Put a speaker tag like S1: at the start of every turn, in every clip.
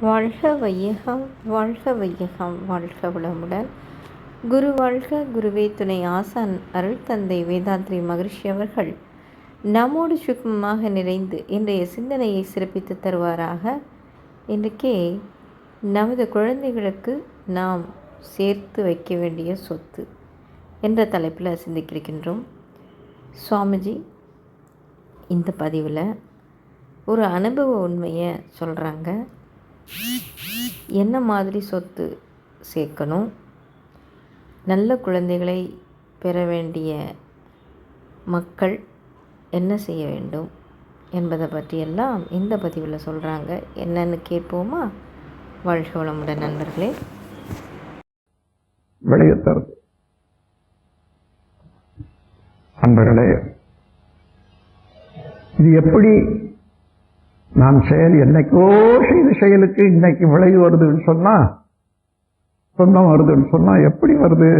S1: வாழ்க வையகம் வாழ்க வையகம் வாழ்க வளமுடன். குரு வாழ்க குருவே துணை ஆசான் அருள் தந்தை வேதாத்ரி மகிழ்ச்சி அவர்கள். நம்மோடு சுகமாக நிறைந்து இன்றைய சிந்தனையை சிறப்பித்து தருவாராக. இன்றைக்கே நமது குழந்தைகளுக்கு நாம் சேர்த்து வைக்க வேண்டிய சொத்து என்ற தலைப்பில் சிந்திக்கிருக்கின்றோம். சுவாமிஜி இந்த பதிவில் ஒரு அனுபவ உண்மையை சொல்கிறாங்க என்ன மாதிரி சொத்து சேர்க்கணும்? நல்ல குழந்தைகளை பெற வேண்டிய மக்கள் என்ன செய்ய வேண்டும்? என்பதை பற்றியெல்லாம் இந்த பதிவில் சொல்கிறாங்க என்னன்னு கேட்போமா? வாழ்க வளமுடன் நண்பர்களே.
S2: வெளியே நண்பர்களே இது எப்படி நான் செயல் என்னைக்கோ செய்த செயலுக்கு இன்னைக்கு விளைவு வருதுன்னு சொன்னா சொந்தம் வருதுன்னு சொன்னா எப்படி வருது?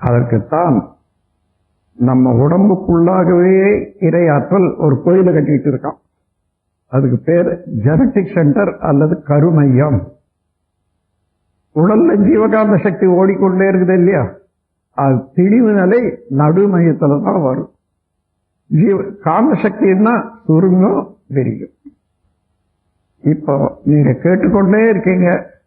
S2: அதற்குத்தான் நம்ம உடம்புக்குள்ளாகவே இரையாற்றல் ஒரு கோயிலை கட்டிட்டு இருக்கான் அதுக்கு பேர் ஜெனட்டிக் சென்டர் அல்லது கருமையம். உடல்ல ஜீவகாந்த சக்தி ஓடிக்கொண்டே இருக்குது இல்லையா? அது தெளிவு நிலை நடுமையத்துல தான் வரும். ஜீவ காந்த சுருங்கும் விரியும். இப்போ நீங்க கேட்டுக்கொண்டே இருக்கீங்க.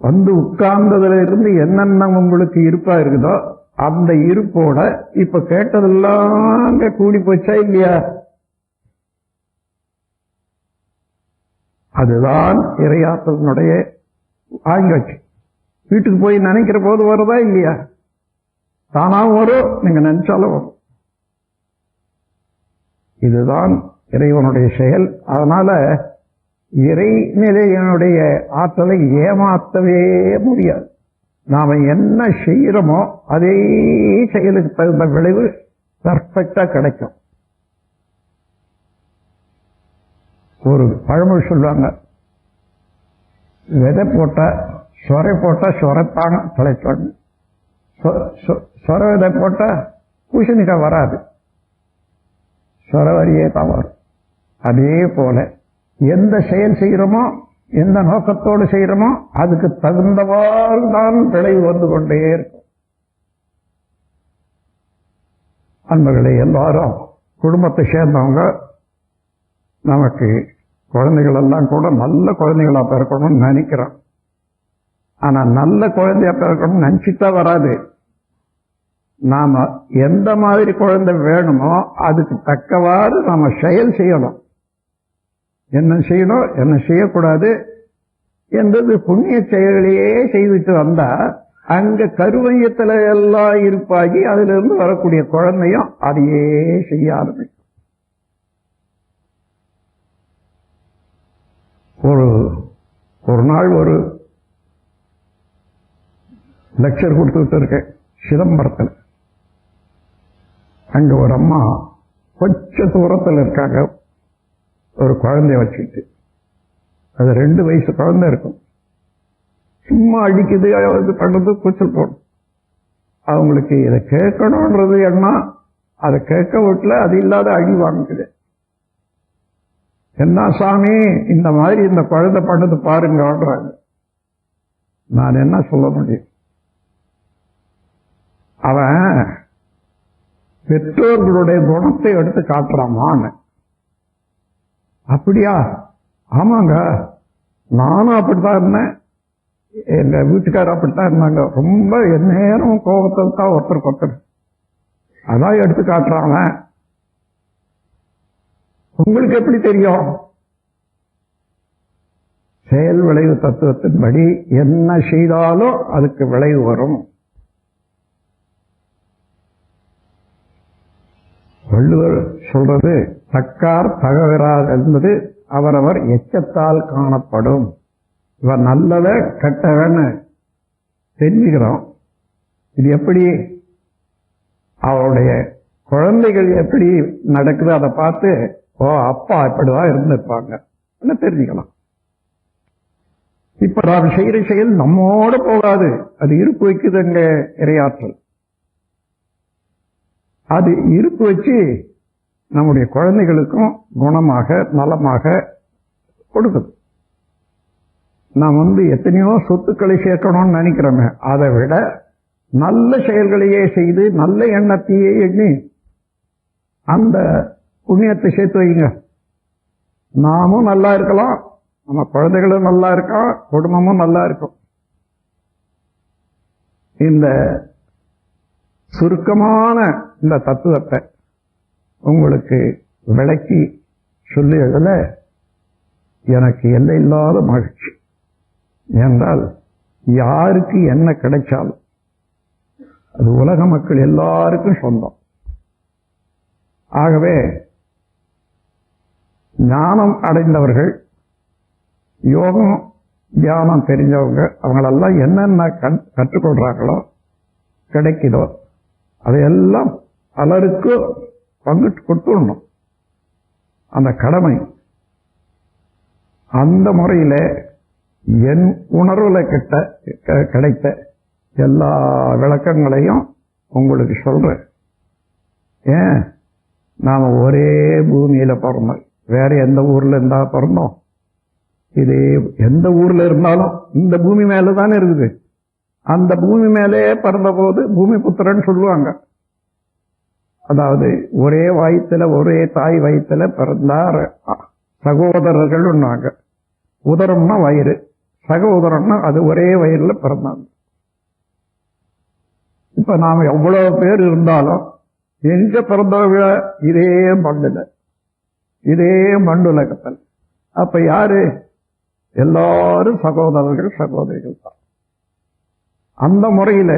S2: வந்து உட்கார்ந்ததுல இருந்து என்னென்ன உங்களுக்கு இருப்பா இருக்குதோ அந்த இருப்போட இப்ப கேட்டதெல்லாம் கூடி போச்சா இல்லையா? அதுதான் இறையாத்தனுடைய ஆங்காட்சி வீட்டுக்கு போய் நினைக்கிற போது வருதா இல்லையா? தானா வரும் நீங்க நினைச்சாலும் வரும். இதுதான் இறைவனுடைய செயல். அதனால இறைநிலையினுடைய ஆற்றலை ஏமாற்றவே முடியாது. நாம என்ன செய்யறோமோ அதே செயலுக்கு தகுந்த விளைவு பர்ஃபெக்டா கிடைக்கும். ஒரு பழமொழி சொல்லுவாங்க விதை போட்டா சொரை போட்டா சொரைப்பாங்க தலைப்பாங்க. சொர விதை போட்டா பூசணிக்காய் வராது. சொரவரியே தான் வரும் அதே போல எந்த செயல் செய்கிறோமோ எந்த நோக்கத்தோடு செய்கிறோமோ அதுக்கு தகுந்தவாறு தான் விளைவு வந்து கொண்டே இருக்கும். அன்பர்களே எல்லாரும் குடும்பத்தை சேர்ந்தவங்க நமக்கு குழந்தைகள் எல்லாம் கூட நல்ல குழந்தைகளா பிறக்கணும்னு நினைக்கிறோம். ஆனா நல்ல குழந்தையா பிறக்கணும்னு நினைச்சுட்டா வராது. நாம எந்த மாதிரி குழந்தை வேணுமோ அதுக்கு தக்கவாறு நாம செயல் செய்யணும். என்ன செய்யணும் என்ன செய்யக்கூடாது என்றது புண்ணிய செயல்களையே செய்துட்டு வந்தா அங்க கருவையத்துல எல்லாம் இருப்பாகி அதுல இருந்து வரக்கூடிய குழந்தையும் அதையே செய்ய ஆரம்பிக்கும். ஒரு ஒரு நாள் ஒரு லெக்சர் கொடுத்துட்டு இருக்கேன். சிதம்பரத்தில். அங்க ஒரு அம்மா கொஞ்ச தூரத்தில் இருக்காங்க. ஒரு குழந்தைய வச்சுக்கிட்டு. அது ரெண்டு வயசு குழந்தை இருக்கும். சும்மா அடிக்குது இது பண்ணுறது கூச்சல் போடும். அவங்களுக்கு இதை கேட்கணுன்றது என்ன அதை கேட்க வீட்டில் அது இல்லாத அடி வாங்குது. என்ன சாமி இந்த மாதிரி இந்த குழந்தை பண்ணது பாருங்கன்றாங்க. நான் என்ன சொல்ல முடியும்? அவன் பெற்றோர்களுடைய குணத்தை எடுத்து காட்டுறாமான்னு. அப்படியா? ஆமாங்க. நானும் அப்படித்தான் இருந்தேன். எங்க வீட்டுக்காரர் அப்படித்தான் இருந்தாங்க. ரொம்ப நேரம் கோபத்தில் தான் ஒருத்தருக்கு ஒருத்தர். அதான் எடுத்து காட்டுறாங்க. உங்களுக்கு எப்படி தெரியும்? செயல் விளைவு தத்துவத்தின்படி என்ன செய்தாலும் அதுக்கு விளைவு வரும். வள்ளுவர் சொல்றது தக்கார் தகவிறார் என்பது அவரவர் எச்சத்தால் காணப்படும். இவர் நல்லத கெட்டவன்னு தெரிஞ்சுக்கிறோம். இது எப்படி? அவருடைய குழந்தைகள் எப்படி நடக்குது அதை பார்த்து ஓ அப்பா இப்படிதான் இருந்திருப்பாங்க தெரிஞ்சுக்கலாம். இப்ப நாம் செய்கிற செயல் நம்மோட போகாது. அது இருப்பு வைக்குது அங்க இரையாற்றல் அது இருப்பு வச்சு நம்முடைய குழந்தைகளுக்கும் குணமாக நலமாக கொடுக்குது. நாம் வந்து எத்தனையோ சொத்துக்களை சேர்க்கணும்னு நினைக்கிறோமே அதை விட நல்ல செயல்களையே செய்து நல்ல எண்ணத்தையே எண்ணி அந்த புண்ணியத்தை சேர்த்து வைங்க. நாமும் நல்லா இருக்கலாம் நம்ம குழந்தைகளும் நல்லா இருக்கோம் குடும்பமும் நல்லா இருக்கும். இந்த சுருக்கமான இந்த தத்துவத்தை உங்களுக்கு விளக்கி சொல்லியதில் எனக்கு எல்லை இல்லாத மகிழ்ச்சி. என்றால் யாருக்கு என்ன கிடைச்சாலும் அது உலக மக்கள் எல்லாருக்கும் சொந்தம். ஆகவே ஞானம் அடைந்தவர்கள் யோகம் தியானம் தெரிஞ்சவங்க அவங்களெல்லாம் என்னென்ன கண் கற்றுக்கொள்றாங்களோ கிடைக்குதோ அதையெல்லாம் பலருக்கு பங்கிட்டு கொடுத்துடணும். அந்த கடமை. அந்த முறையில் என் உணர்வுல கிட்ட க- கிடைத்த எல்லா விளக்கங்களையும் உங்களுக்கு சொல்றேன். ஏன்? நாம் ஒரே பூமியில் பிறந்தோம். வேற எந்த ஊரில் இருந்தால் பிறந்தோம்? இது எந்த ஊரில் இருந்தாலும் இந்த பூமி மேலே தானே இருக்குது. அந்த பூமி மேலே பிறந்த போது பூமி புத்திரன் சொல்லுவாங்க. அதாவது ஒரே வயிற்றுல ஒரே தாய் வயித்துல பிறந்தார் சகோதரர்கள் ஒன்றாங்க உதரம்னா வயிறு சகோதரம்னா அது ஒரே வயிறுல பிறந்தாங்க. இப்ப நாம எவ்வளவு பேர் இருந்தாலும் எங்க பிறந்தவங்க இதே மண்ணுல இதே மண்ணுலகத்தில். அப்ப யாரு? எல்லாரும் சகோதரர்கள் சகோதரிகள் தான். அந்த முறையில்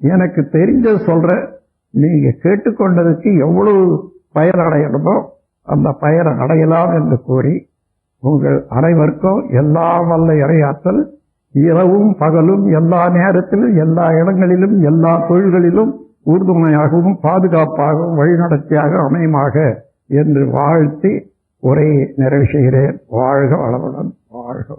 S2: எனக்கு தெரிஞ்சது சொல்ற நீங்க கேட்டுக்கொண்டதுக்கு எவ்வளவு பயன் அடையணுமோ அந்த பயனை அடையலாம் என்று கூறி உங்கள் அனைவருக்கும் எல்லா வல்ல இறையாற்றல் இரவும் பகலும் எல்லா நேரத்திலும் எல்லா இடங்களிலும் எல்லா தொழில்களிலும் உறுதுணையாகவும் பாதுகாப்பாகவும் வழிநடத்தியாக அமையுமாக என்று வாழ்த்தி உரையை நிறைவு செய்கிறேன். வாழ்க வளமுடன். வாழ்க